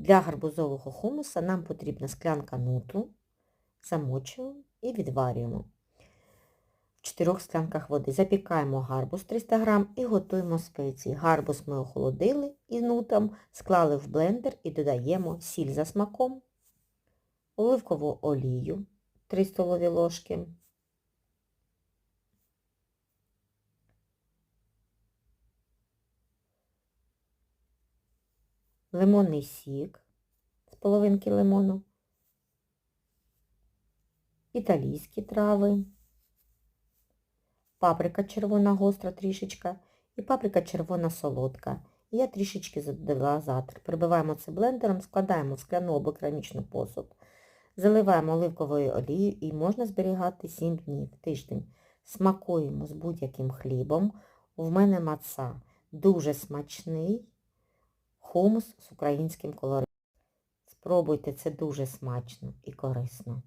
Для гарбузового хумуса нам потрібна склянка нуту, замочуємо і відварюємо. В 4 склянках води запікаємо гарбуз 300 г і готуємо спеції. Гарбуз ми охолодили і нутом, склали в блендер і додаємо сіль за смаком, оливкову олію 3 столові ложки, лимонний сік з половинки лимону, італійські трави, паприка червона гостра трішечка і паприка червона солодка. Я трішечки додала затр. Прибиваємо це блендером, складаємо в скляну або керамічну посуд, заливаємо оливковою олією і можна зберігати 7 днів, тиждень. Смакуємо з будь-яким хлібом. В мене маца дуже смачний хумус з українським колоритом. Спробуйте, це дуже смачно і корисно.